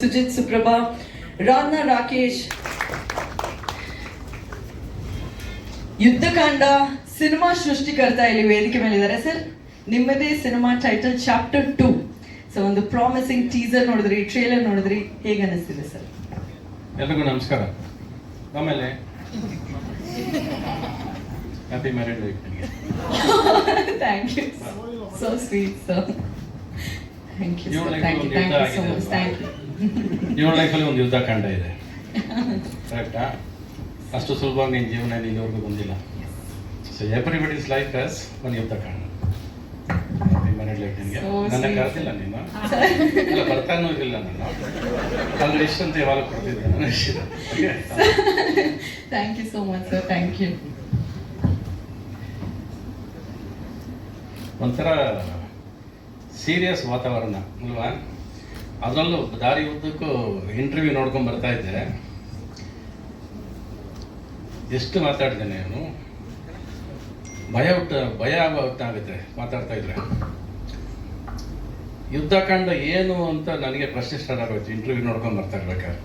Sujit Suprabha Radha Rakesh Yuddhakanda cinema ಸೃಷ್ಟಿಕರ್ತ ಇಲ್ಲಿ ವೇದಿಕೆ ಮೇಲಿದ್ದಾರೆ. ಸರ್ ನಿಮ್ಮದೇ cinema title chapter two so ಒಂದು ಪ್ರಾಮಿಸಿಂಗ್ ಟೀಸರ್ ನೋಡಿದ್ರಿ ಟ್ರೇಲರ್ ನೋಡಿದ್ರಿ ಹೇಗೆ ಅನಿಸ್ತಿದೆ ಸರ್? ಎಲ್ರಿಗೂ ನಮಸ್ಕಾರ. ಆಮೇಲೆ happy married life thank you so sweet sir thank you thank you thank you so much thank you ನಿಮ್ಮ ಲೈಫಲ್ಲಿ ಒಂದು ಯುದ್ಧ ಕಂಡ ಇದೆ. ಕರೆಕ್ಟಾ ಅಷ್ಟು ಸುಲಭವಾಗಿ ನಿನ್ನ ಜೀವನ ಇಲ್ಲಿವರೆಗೂ ಬಂದಿಲ್ಲ. ಸೊ ಎವ್ರಿಬಡೀಸ್ ಲೈಫ್ ಆಸ್ ಒಂದು ಯುದ್ಧ ಕಾಂಡ. ನನ್ನ. ಕರೆದಿಲ್ಲ ನೀನು. ಇಲ್ಲ ಬರ್ತಾನೂ ಇರಲಿಲ್ಲ ನಾನು. ಅಂದ್ರೆ ಇಷ್ಟಂತ ಯಾವಾಗ ಕೊಡ್ತಿದ್ದೆ ನಾನು. ಇಷ್ಟ thank you so much sir thank you ಒಂಥರ ಸೀರಿಯಸ್ ವಾತಾವರಣ ಅಲ್ವಾ? ಅದರಲ್ಲೂ ದಾರಿ ಉದ್ದಕ್ಕೂ ಇಂಟರ್ವ್ಯೂ ನೋಡ್ಕೊಂಡು ಬರ್ತಾ ಇದ್ದೆ. ಎಷ್ಟು ಮಾತಾಡ್ತೇನೆ ನಾನು ಭಯ ಹುಟ್ಟ, ಭಯ ಆಗುತ್ತೆ, ಮಾತಾಡ್ತಾ ಇದ್ರೆ. ಯುದ್ಧಕಾಂಡ ಏನು ಅಂತ ನನಗೆ ಪ್ರಶ್ನೆ ಸ್ಟಾರ್ಟ್ ಆಗೋಯ್ತು ಇಂಟರ್ವ್ಯೂ ನೋಡ್ಕೊಂಡು ಬರ್ತಾ ಇರ್ಬೇಕಾದ್ರೆ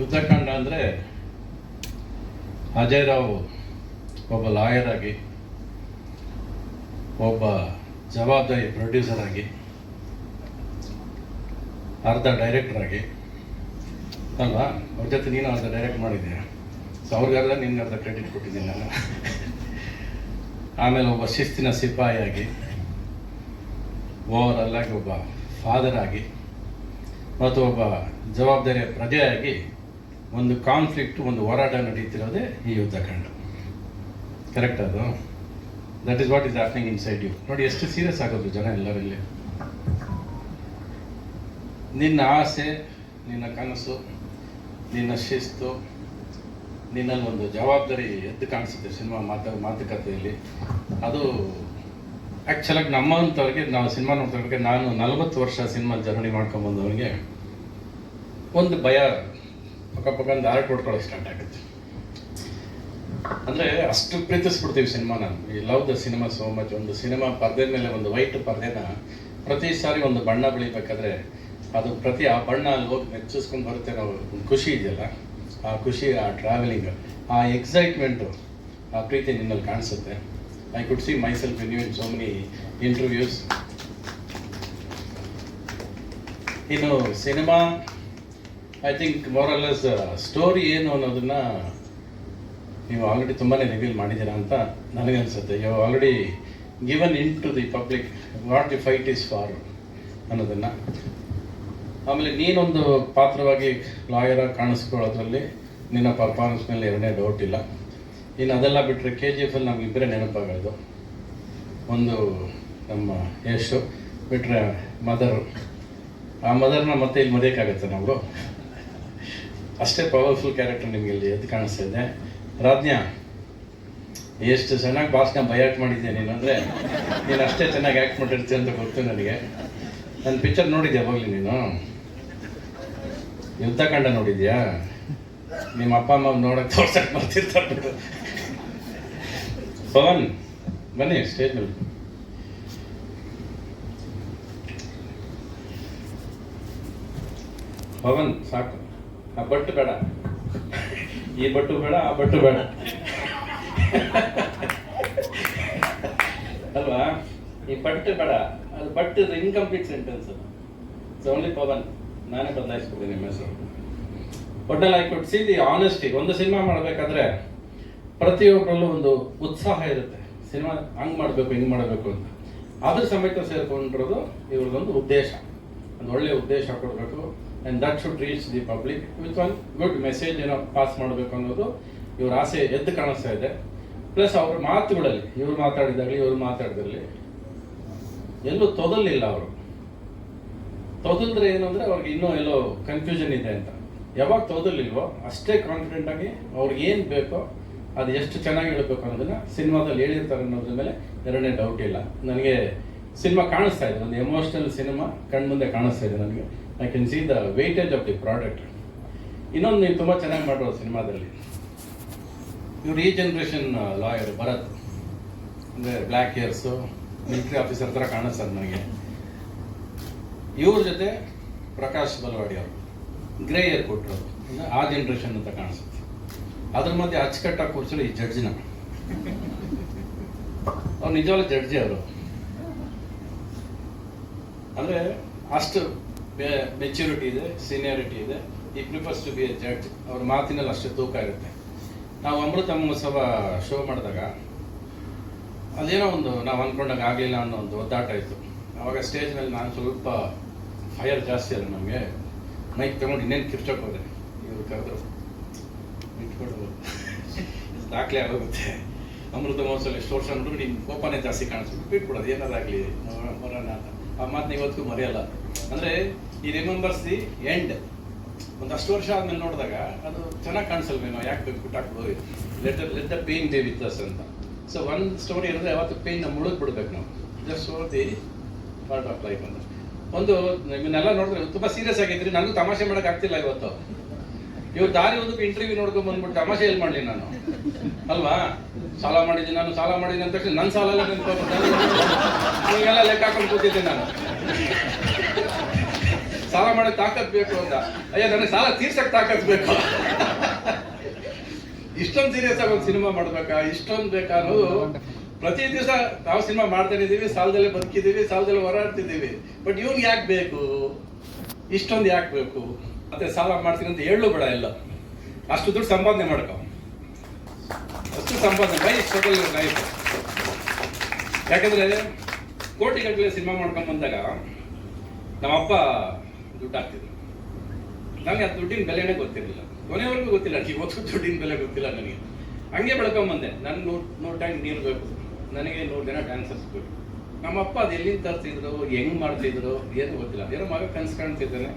ಯುದ್ಧಕಾಂಡ ಅಂದರೆ ಅಜಯ್ ರಾವ್ ಒಬ್ಬ ಲಾಯರ್ ಆಗಿ, ಒಬ್ಬ ಜವಾಬ್ದಾರಿ ಪ್ರೊಡ್ಯೂಸರ್ ಆಗಿ, ಅರ್ಧ ಡೈರೆಕ್ಟರ್ ಆಗಿ, ಅಲ್ವಾ? ಅವ್ರ ಜೊತೆ ನೀನು ಅರ್ಧ ಡೈರೆಕ್ಟ್ ಮಾಡಿದ್ದೀಯ? ಸೊ ಅವ್ರಿಗೆಲ್ಲ ನಿನ್ನ ಅರ್ಧ ಕ್ರೆಡಿಟ್ ಕೊಟ್ಟಿದ್ದೀನಿ ನಾನು. ಆಮೇಲೆ ಒಬ್ಬ ಶಿಸ್ತಿನ ಸಿಪಾಯಿಯಾಗಿ ಆಗಿ, ಓವರ್ ಆಗಿ ಒಬ್ಬ ಫಾದರ್ ಆಗಿ, ಮತ್ತು ಒಬ್ಬ ಜವಾಬ್ದಾರಿಯ ಪ್ರಜೆಯಾಗಿ ಒಂದು ಕಾನ್ಫ್ಲಿಕ್ಟ್ ಒಂದು ಹೋರಾಟ ನಡೀತಿರೋದೇ ಈ ಯುದ್ಧಕಾಂಡ ಕರೆಕ್ಟ್ ಅದು? That is what is happening inside you ನೋಡಿ, ಎಷ್ಟು ಸೀರಿಯಸ್ ಆಗೋದು ಜನ ಎಲ್ಲರಲ್ಲಿ? ನಿನ್ನ ಆಸೆ, ನಿನ್ನ ಕನಸು, ನಿನ್ನ ಶಿಸ್ತು, ನಿನ್ನಲ್ಲಿ ಒಂದು ಜವಾಬ್ದಾರಿ ಎದ್ದು ಕಾಣಿಸುತ್ತೆ ಸಿನಿಮಾ ಮಾತು, ಮಾತುಕತೆಯಲ್ಲಿ. ಅದು ಆ್ಯಕ್ಚುಲಾಗಿ ನಮ್ಮಂಥವ್ರಿಗೆ, ನಾವು ಸಿನಿಮಾ ನೋಡ್ತವ್ರಿಗೆ ನಾನು ನಲವತ್ತು ವರ್ಷ ಸಿನಿಮಾ ಜರ್ನಿ ಮಾಡ್ಕೊಂಬಂದವ್ರಿಗೆ ಒಂದು ಭಯ, ಪಕ್ಕ ಪಕ್ಕ ಒಂದು ಆರ್ಟ್ ಹೊಡ್ಕೊಳ್ಳೋಕೆ ಸ್ಟಾರ್ಟ್ ಆಗುತ್ತೆ. ಅಂದರೆ ಅಷ್ಟು ಪ್ರೀತಿಸ್ಬಿಡ್ತೀವಿ ಸಿನಿಮಾನ ಈ love the cinema so much ಒಂದು ಸಿನಿಮಾ ಪರ್ದೆ ಮೇಲೆ ಒಂದು ವೈಟ್ ಪರ್ದೆನ ಪ್ರತಿ ಸಾರಿ ಒಂದು ಬಣ್ಣ ಬೆಳಿಬೇಕಾದ್ರೆ ಅದು ಪ್ರತಿ ಆ ಬಣ್ಣ ಅಲ್ಲಿ ಹೋಗಿ ಮೆಚ್ಚಿಸ್ಕೊಂಡು ಬರುತ್ತೆ ನಾವು ಖುಷಿ ಇದೆಯಲ್ಲ? ಆ ಖುಷಿ, ಆ ಟ್ರಾವೆಲಿಂಗ್ ಆ ಎಕ್ಸೈಟ್ಮೆಂಟು ಆ ಪ್ರೀತಿ ನಿನ್ನಲ್ಲಿ ಕಾಣಿಸುತ್ತೆ. I could see myself in in so many interviews ಇನ್ನು cinema I think more or less story ಏನು ಅನ್ನೋದನ್ನ ನೀವು ಆಲ್ರೆಡಿ ತುಂಬಾ ರಿವೀಲ್ ಮಾಡಿದ್ದೀರಾ ಅಂತ ನನಗನ್ಸುತ್ತೆ. You already given into the public what the fight is for ಅನ್ನೋದನ್ನು. ಆಮೇಲೆ ನೀನೊಂದು ಪಾತ್ರವಾಗಿ ಲಾಯರ್ ಕಾಣಿಸ್ಕೊಳ್ಳೋದ್ರಲ್ಲಿ ನಿನ್ನ ಪರ್ಫಾರ್ಮೆನ್ಸ್ ಮೇಲೆ ಎರಡನೇ ಡೌಟ್ ಇಲ್ಲ. ಇನ್ನು ಅದೆಲ್ಲ ಬಿಟ್ಟರೆ ಕೆ ಜಿ ಎಫಲ್ಲಿ ನಮ್ಗೆ ಇಬ್ಬರೇ ನೆನಪಾಗೋದು. ಒಂದು ನಮ್ಮ ಯಶು ಬಿಟ್ಟರೆ ಮದರು ಆ ಮದರ್ನ ಮತ್ತೆ ಇಲ್ಲಿ ಮರೆಯೋಕ್ಕಾಗತ್ತೆ ನಾವು ಅಷ್ಟೇ ಪವರ್ಫುಲ್ ಕ್ಯಾರೆಕ್ಟರ್ ನಿಮಗೆ ಇಲ್ಲಿ ಎದ್ದು ಕಾಣಿಸ್ತಾ ಇದೆ. ರಾಜ್ಞಾ ಎಷ್ಟು ಚೆನ್ನಾಗಿ ಭಾಷಣ ಬಯಾಟ್ ಮಾಡಿದ್ದೆ ನೀನು ಅಂದರೆ, ನೀನು ಅಷ್ಟೇ ಚೆನ್ನಾಗಿ ಆ್ಯಕ್ಟ್ ಮಾಡಿರ್ತೀಯ ಅಂತ ಗೊತ್ತು ನನಗೆ. ನನ್ನ ಪಿಕ್ಚರ್ ನೋಡಿದ್ಯಾ ಹೋಗಲಿ ನೀನು? ಯುದ್ಧಕಾಂಡ ನೋಡಿದ್ಯಾ? ನಿಮ್ಮ ಅಪ್ಪ, ಅಮ್ಮ ನೋಡಕ್ಕೆ ತೋರ್ಸಕ್ಕೆ ಬರ್ತಿರ್ತಾರೆ. ಪವನ್, ಬನ್ನಿ ಸ್ಟೇಜ್ ಮೇಲೆ ಪವನ್, ಸಾಕು. ಆ ಬಟ್ಟು ಬೇಡ. ಈ ಬಟ್ಟು ಬೇಡ, ಆ ಬಟ್ಟು ಬೇಡ. ಅಲ್ವಾ? ಈ ಬಟ್ಟು ಬೇಡ. ಅದು but incomplete sentence only Pavan. ನಾನೇ ಬದಲಾಯಿಸ್ಬಿಡ್ತೀನಿ ನಿಮ್ಮ ಹೆಸರು. ಒಟ್ಟಲ್ಲಿ ಸಿ ದಿ ಆನೆಸ್ಟಿ ಒಂದು ಸಿನಿಮಾ ಮಾಡಬೇಕಾದ್ರೆ ಪ್ರತಿಯೊಬ್ಬರಲ್ಲೂ ಒಂದು ಉತ್ಸಾಹ ಇರುತ್ತೆ. ಸಿನಿಮಾ ಹಂಗ್ ಮಾಡಬೇಕು, ಹಿಂಗ್ ಮಾಡಬೇಕು ಅಂತ. ಅದ್ರ ಸಮೇತ ಸೇರ್ಕೊಂಡಿರೋದು ಇವ್ರದ್ದೊಂದು ಉದ್ದೇಶ. ಒಂದು ಒಳ್ಳೆಯ ಉದ್ದೇಶ ಕೊಡಬೇಕು. And that should reach the public with one good message ಏನೋ ಪಾಸ್ ಮಾಡಬೇಕು ಅನ್ನೋದು ಇವ್ರ ಆಸೆ ಎದ್ದು ಕಾಣಿಸ್ತಾ ಇದೆ. ಪ್ಲಸ್ ಅವ್ರ ಮಾತುಗಳಲ್ಲಿ, ಇವ್ರು ಮಾತಾಡಿದಾಗಲಿ ಇವ್ರು ಮಾತಾಡಿದಾಗಲಿ ಎಲ್ಲೂ ತೊದಲಿಲ್ಲ ಅವರು. ತೊದಲ್ದ್ರೆ ಏನು ಅಂದರೆ ಅವ್ರಿಗೆ ಇನ್ನೂ ಎಲ್ಲೋ ಕನ್ಫ್ಯೂಷನ್ ಇದೆ ಅಂತ. ಯಾವಾಗ ತೊದಲಿಲ್ವೋ ಅಷ್ಟೇ ಕಾನ್ಫಿಡೆಂಟ್ ಆಗಿ ಅವ್ರಿಗೆ ಏನು ಬೇಕೋ ಅದು ಎಷ್ಟು ಚೆನ್ನಾಗಿ ಹೇಳಬೇಕು ಅನ್ನೋದನ್ನ ಸಿನಿಮಾದಲ್ಲಿ ಹೇಳಿರ್ತಾರೆ ಅನ್ನೋದ್ರ ಮೇಲೆ ಎರಡನೇ ಡೌಟ್ ಇಲ್ಲ. ನನಗೆ ಸಿನಿಮಾ ಕಾಣಿಸ್ತಾ ಇದೆ, ಒಂದು ಎಮೋಷ್ನಲ್ ಸಿನಿಮಾ ಕಣ್ಮುಂದೆ ಕಾಣಿಸ್ತಾ ಇದೆ ನನಗೆ. I can see the weightage of the product ಇನ್ನೊಂದು ನೀವು ತುಂಬ ಚೆನ್ನಾಗಿ ಮಾಡಿರೋ ಸಿನಿಮಾದಲ್ಲಿ. ಇವ್ರು ಈ ಜನ್ರೇಷನ್ ಲಾಯರ್ ಭರತ್. ಅಂದರೆ ಬ್ಲ್ಯಾಕ್ ಹೇರ್ಸು ಮಿಲಿಟ್ರಿ ಆಫೀಸರ್ ಥರ ಕಾಣಿಸ್ತದೆ ನನಗೆ. ಇವ್ರ ಜೊತೆ ಪ್ರಕಾಶ್ ಬಲವಾಡಿ ಅವರು. ಗ್ರೇ ಏರ್ ಕೊಟ್ಟರು. ಆ ಜನ್ರೇಷನ್ ಅಂತ ಕಾಣಿಸುತ್ತೆ ಅದ್ರ ಮಧ್ಯೆ ಅಚ್ಚುಕಟ್ಟಾಗಿ ಕೂರಿಸಿದ್ರು ಈ ಜಡ್ಜಿನ ಅವ್ರು ನಿಜವಾಗ್ಲೂ ಜಡ್ಜಿ ಅವರು. ಅಂದರೆ ಅಷ್ಟು ಮೆಚ್ಯೂರಿಟಿ ಇದೆ ಸೀನಿಯಾರಿಟಿ ಇದೆ. ಈ prefers to be a judge ಅವ್ರ ಮಾತಿನಲ್ಲಿ ಅಷ್ಟು ತೂಕ ಇರುತ್ತೆ. ನಾವು ಅಮೃತ ಮಹೋತ್ಸವ ಶೋ ಮಾಡಿದಾಗ, ಅದೇನೋ ಒಂದು ನಾವು ಅಂದ್ಕೊಂಡಾಗ ಆಗಲಿಲ್ಲ ಅನ್ನೋ ಒಂದು ಒದ್ದಾಟ ಇತ್ತು. ಆವಾಗ ಸ್ಟೇಜ್ ಮೇಲೆ ನಾನು ಸ್ವಲ್ಪ ಫೈರ್ ಜಾಸ್ತಿ ಅಲ್ಲ ನಮಗೆ. ಮೈಕ್ ತಗೊಂಡು ಇನ್ನೇನು ಕಿರ್ಚೋಕೆ ಹೋದೆ. ಇವ್ರು ಕರೆದ್ರು ಇಟ್ಕೊಂಡು ದಾಖಲೆ ಆಗೋಗುತ್ತೆ. ಅಮೃತ ಮಹೋತ್ಸವ ಎಷ್ಟು ವರ್ಷ ನೋಡಿದ್ರು ನಿಮ್ಮ ಕೋಪನೇ ಜಾಸ್ತಿ ಕಾಣಿಸ್ಬಿಟ್ಟು ಬಿಟ್ಬಿಡೋದು ಏನಾದಾಗಲಿ ನೋಡೋಣ ಅಂತ. ಆ ಮಾತನ್ನ ಇವತ್ತಿಗೂ ಮರೆಯಲ್ಲ. ಅಂದರೆ ಈ ರಿಮೆಂಬರ್ಸ್ ದಿ ಎಂಡ್ ಒಂದು ಅಷ್ಟು ವರ್ಷ ಆದ್ಮೇಲೆ ನೋಡಿದಾಗ ಅದು ಚೆನ್ನಾಗಿ ಕಾಣಿಸಲ್ವೇನೋ, ಯಾಕೆ ಬೇಕು ಬಿಟ್ಟಾಕ್ಬೋದು let let the pain they with us ಅಂತ. ಸೊ ಒನ್ ಸ್ಟೋರಿ ಇರೋದು ಯಾವತ್ತು ಪೇನ್ ಮುಳುಗ್ ಬಿಡ್ಬೇಕು ನಾವು. Just for the part of life ಅಂತ. ಒಂದು, ನಿಮ್ಮನ್ನೆಲ್ಲ ನೋಡಿದ್ರೆ ತುಂಬಾ ಸೀರಿಯಸ್ ಆಗಿದ್ರಿ, ನನಗೂ ತಮಾಷೆ ಮಾಡೋಕೆ ಆಗ್ತಿಲ್ಲ ಇವತ್ತು. ಇವ್ರು ದಾರಿ ಒಂದು ಇಂಟರ್ವ್ಯೂ ನೋಡ್ಕೊಂಡ್ ಬಂದ್ಬಿಟ್ಟು ತಮಾಷೆ ಎಲ್ಲಿ ಮಾಡ್ಲಿ ನಾನು? ಅಲ್ವಾ? ಸಾಲ ಮಾಡಿದ್ದೀನಿ ನಾನು, ಸಾಲ ಮಾಡಿದ್ದೀನಿ ಅಂತ ತಕ್ಷಣ ನನ್ನ ಸಾಲ ಎಲ್ಲ ಲೆಕ್ಕ ಹಾಕೊಂಡು ಕೂತಿದ್ದೆ ನಾನು. ಸಾಲ ಮಾಡಕ್ ತಾಕತ್ ಬೇಕು ಅಂತ. ಅಯ್ಯ, ನನಗೆ ಸಾಲ ತೀರ್ಸಕ್ ತಾಕತ್ ಬೇಕು. ಇಷ್ಟೊಂದು ಸೀರಿಯಸ್ ಆಗಿ ಒಂದು ಸಿನಿಮಾ ಮಾಡ್ಬೇಕಾ? ಇಷ್ಟೊಂದು ಬೇಕಾ ಅನ್ನೋದು ಪ್ರತಿ ದಿವಸ ನಾವು ಸಿನಿಮಾ ಮಾಡ್ತಾನೆ ಇದ್ದೀವಿ, ಸಾಲದಲ್ಲೇ ಬದುಕಿದ್ದೀವಿ, ಸಾಲದಲ್ಲಿ ಹೋರಾಡ್ತಿದ್ದೀವಿ. ಬಟ್ ಇವ್ನ್ ಯಾಕೆ ಬೇಕು? ಇಷ್ಟೊಂದು ಯಾಕೆ ಬೇಕು? ಮತ್ತೆ ಸಾಲ ಮಾಡ್ತೀನಿ ಅಂತ ಹೇಳು ಬೇಡ ಎಲ್ಲ. ಅಷ್ಟು ದುಡ್ಡು ಸಂಪಾದನೆ ಮಾಡ್ಕೊ. ಅಷ್ಟು ಸಂಪಾದನೆ ಬೈ ಸ್ಟ್ರಗಲ್ ಲೈಫ್ ಯಾಕಂದ್ರೆ ಕೋಟಿಗಟ್ಟಲೆ ಸಿನಿಮಾ ಮಾಡ್ಕೊಂಡ್ ಬಂದಾಗ ನಮ್ಮಪ್ಪ ದುಡ್ಡು ಹಾಕ್ತಿದ್ರು ನನಗೆ ಆ ದುಡ್ಡಿನ ಬೆಲೆನೆ ಗೊತ್ತಿರಲಿಲ್ಲ. ಕೊನೆವರೆಗೂ ಗೊತ್ತಿಲ್ಲ, ಇವತ್ತು ದುಡ್ಡಿನ ಬೆಲೆ ಗೊತ್ತಿಲ್ಲ ನನಗೆ. ಹಂಗೆ ಬೆಳ್ಕೊಂಬಂದೆ. ನನ್ಗೆ ನೂರು ನೂರು ಟೈಮ್ ನೀರು ಬೇಕು. ನನಗೆ ನೂರು ಜನ ಡ್ಯಾನ್ಸರ್ಸ್ ಬೇಕು. ನಮ್ಮಪ್ಪ ಅದು ಎಲ್ಲಿಂದ ತರ್ತಿದ್ರು ಹೆಂಗ್ ಮಾಡ್ತಿದ್ರು, ಏನು ಗೊತ್ತಿಲ್ಲ. ಏನೋ ಮಗ ಕನ್ಸು ಕಾಣ್ತಿದ್ದಾನೆ.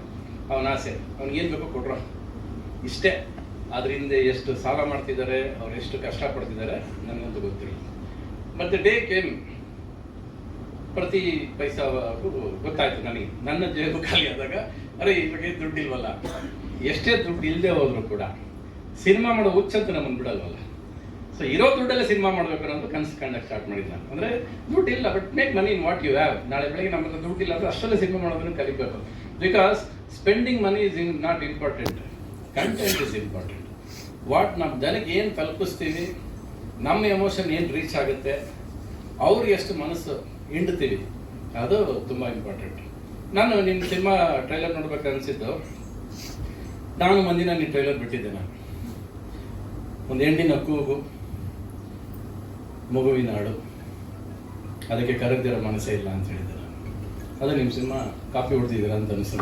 ಅವನ ಆಸೆ. ಅವ್ನಿಗೆ ಏನು ಬೇಕೋ ಕೊಟ್ರ. ಇಷ್ಟೇ. ಅದರಿಂದ ಎಷ್ಟು ಸಾಲ ಮಾಡ್ತಿದ್ದಾರೆ, ಅವ್ರು ಎಷ್ಟು ಕಷ್ಟಪಡ್ತಿದ್ದಾರೆ ನನಗಂತೂ ಗೊತ್ತಿಲ್ಲ. ಮತ್ತೆ ಡೇ ಕೇಮ್ ಪ್ರತಿ ಪೈಸಾಗೂ ಗೊತ್ತಾಯ್ತು ನನಗೆ. ನನ್ನ ಜೇಬು ಖಾಲಿ ಆದಾಗ, ಅರೆ, ಇವಾಗ ದುಡ್ಡು ದುಡ್ಡಿಲ್ವಲ್ಲ? ಎಷ್ಟೇ ದುಡ್ಡು ಇಲ್ಲದೆ ಹೋದ್ರು ಕೂಡ ಸಿನಿಮಾ ಮಾಡೋ ಹುಚ್ಚಂತ ನಮ್ಮನ್ನು ಬಿಡಲ್ವಲ್ಲ? ಸೊ ಇರೋ ದುಡ್ಡಲ್ಲೇ ಸಿನಿಮಾ ಮಾಡ್ಬೇಕು ಅಂತ ಕನಸು ಕಂಡಕ್ಕೆ ಸ್ಟಾರ್ಟ್ ಮಾಡಿದ್ದು ನಾನು. ಅಂದರೆ ದುಡ್ಡು ಇಲ್ಲ but make money in what you have ನಾಳೆ ಬೆಳಗ್ಗೆ ನಮ್ಮ ದುಡ್ಡು ಇಲ್ಲ ಅಂದ್ರೆ ಅಷ್ಟರಲ್ಲೇ ಸಿನಿಮಾ ಮಾಡೋದನ್ನು ಕಲಿಬೇಕು. Because spending money is in not important content is important what ನಾವು ಜನಕ್ಕೆ ಏನು ತಲುಪಿಸ್ತೀವಿ, ನಮ್ಮ ಎಮೋಷನ್ ಏನು ರೀಚ್ ಆಗುತ್ತೆ, ಅವ್ರಿಗೆ ಎಷ್ಟು ಮನಸ್ಸು ಹಿಂಡ್ತೀವಿ ಅದು ತುಂಬ ಇಂಪಾರ್ಟೆಂಟ್ ನಾನು ನಿಮ್ಮ ಸಿನಿಮಾ ಟ್ರೈಲರ್ ನೋಡ್ಬೇಕು ಅನಿಸಿದ್ದು ನಾನು ಮಂದಿನ ನಿಮ್ಮ ಟ್ರೈಲರ್ ಬಿಟ್ಟಿದ್ದೆ ನಾನು. ಒಂದು ಹೆಂಡಿನ ಕೂಗು ಮಗುವಿನ ಹಾಡು ಅದಕ್ಕೆ ಕರೆದಿರೋ ಮನಸ್ಸೇ ಇಲ್ಲ ಅಂತ ಹೇಳಿದ್ದೆ ನಾನು. ಅದು ನಿಮ್ಮ ಸಿನಿಮಾ ಕಾಪಿ ಹೊಡೆದಿದ್ದೀರಾ ಅಂತ ಅನಿಸ್ತು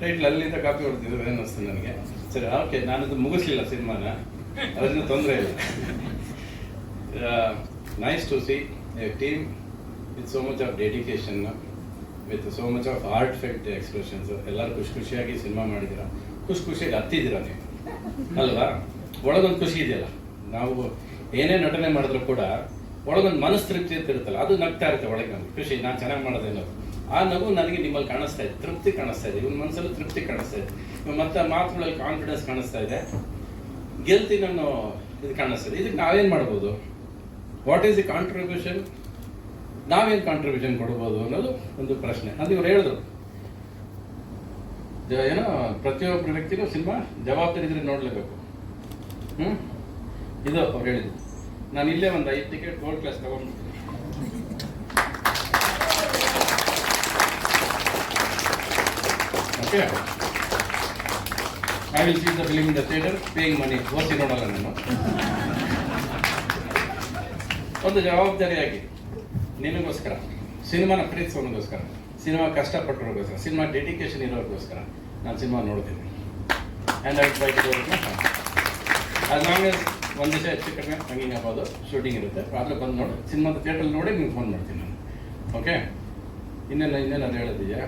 ಟೈಟ್ಲ್ ಅಲ್ಲಿಂದ ಕಾಪಿ ಹೊಡೆದಿದ್ರು ಅನ್ನಿಸ್ತು ನನಗೆ. ಸರಿ ಓಕೆ ನಾನು ಮುಗಿಸ್ಲಿಲ್ಲ ಸಿನಿಮಾನ ಅದರಿಂದ ತೊಂದರೆ ಇಲ್ಲ. Nice to see team with so much of dedication with so much of art perfect expressions ಎಲ್ಲರೂ ಖುಷಿ ಖುಷಿಯಾಗಿ ಸಿನಿಮಾ ಮಾಡಿದ್ದೀರಾ? ಖುಷಿ ಖುಷಿಯಾಗಿ ಹತ್ತಿದ್ದೀರಾ ನೀವು? ಅಲ್ವಾ? ಒಳಗೊಂದು ಖುಷಿ ಇದೆಯಲ್ಲ. ನಾವು ಏನೇ ನಟನೆ ಮಾಡಿದ್ರು ಕೂಡ ಒಳಗೊಂದು ಮನಸ್ಸು ತೃಪ್ತಿ ಅಂತ ಇರುತ್ತಲ್ಲ, ಅದು ನಗ್ತಾ ಇರುತ್ತೆ ಒಳಗೆ ನಮ್ಗೆ. ಖುಷಿ, ನಾನು ಚೆನ್ನಾಗಿ ಮಾಡೋದೇ ಅನ್ನೋದು. ಆ ನಗು ನನಗೆ ನಿಮ್ಮಲ್ಲಿ ಕಾಣಿಸ್ತಾ ಇದೆ. ತೃಪ್ತಿ ಕಾಣಿಸ್ತಾ ಇದೆ. ಇವನ್ ಮನಸ್ಸಲ್ಲಿ ತೃಪ್ತಿ ಕಾಣಿಸ್ತಾ ಇದೆ. ಮತ್ತೆ ಮಾತುಗಳಲ್ಲಿ ಕಾನ್ಫಿಡೆನ್ಸ್ ಕಾಣಿಸ್ತಾ ಇದೆ. ಗೆಲ್ತೀನಿ ನನ್ನ ಇದು ಕಾಣಿಸ್ತದೆ. ಇದಕ್ಕೆ ನಾವೇನು ಮಾಡ್ಬೋದು? ವಾಟ್ ಈಸ್ ದಿ ಕಾಂಟ್ರಿಬ್ಯೂಷನ್ ನಾವೇನು ಕಾಂಟ್ರಿಬ್ಯೂಷನ್ ಕೊಡ್ಬೋದು ಅನ್ನೋದು ಒಂದು ಪ್ರಶ್ನೆ. ಅದು ಇವ್ರು ಹೇಳಿದ್ರು. ಏನೋ ಪ್ರತಿಯೊಬ್ಬರ ವ್ಯಕ್ತಿನೂ ಸಿನಿಮಾ ಜವಾಬ್ದಾರಿ ಇದ್ರೆ ನೋಡಲೇಬೇಕು. ಹ್ಞೂ ಇದು ಅವ್ರು ಹೇಳಿದ್ದು ನಾನು ಇಲ್ಲೇ ಒಂದು ಐದು ಟಿಕೆಟ್ ಗೋಲ್ಡ್ ಕ್ಲಾಸ್ ತಗೊಂಡು okay I will the film the theatre paying money ಓಸಿ ನೋಡಲ್ಲ ನಾನು. ಒಂದು ಜವಾಬ್ದಾರಿಯಾಗಿ ನಿನಗೋಸ್ಕರ, ಸಿನಿಮಾನ ಪ್ರೀತಿಸೋನಿಗೋಸ್ಕರ, ಸಿನಿಮಾ ಕಷ್ಟಪಟ್ಟವ್ರಿಗೋಸ್ಕರ ಸಿನಿಮಾ ಡೆಡಿಕೇಶನ್ ಇರೋರಿಗೋಸ್ಕರ ನಾನು ಸಿನಿಮಾ ನೋಡ್ತೀನಿ. ಆ್ಯಂಡ್ ಐ ಬೈಕ್ ಅದು ನಾವೇ ಒಂದು ದಿವಸ ಹೆಚ್ಚು ಕಡಿಮೆ ಹಂಗಿಂಗ್ ಆಗ್ಬೋದು. ಶೂಟಿಂಗ್ ಇರುತ್ತೆ. ಆದರೂ ಬಂದು ನೋಡಿ. ಸಿನಿಮಾದ ಥಿಯೇಟ್ರಲ್ಲಿ ನೋಡಿ ನಿಮ್ಗೆ ಫೋನ್ ಮಾಡ್ತೀನಿ ನಾನು. ಓಕೆ ಇನ್ನೆಲ್ಲ ಇನ್ನೇನು ಅದು ಹೇಳೋದಿದೆಯಾ?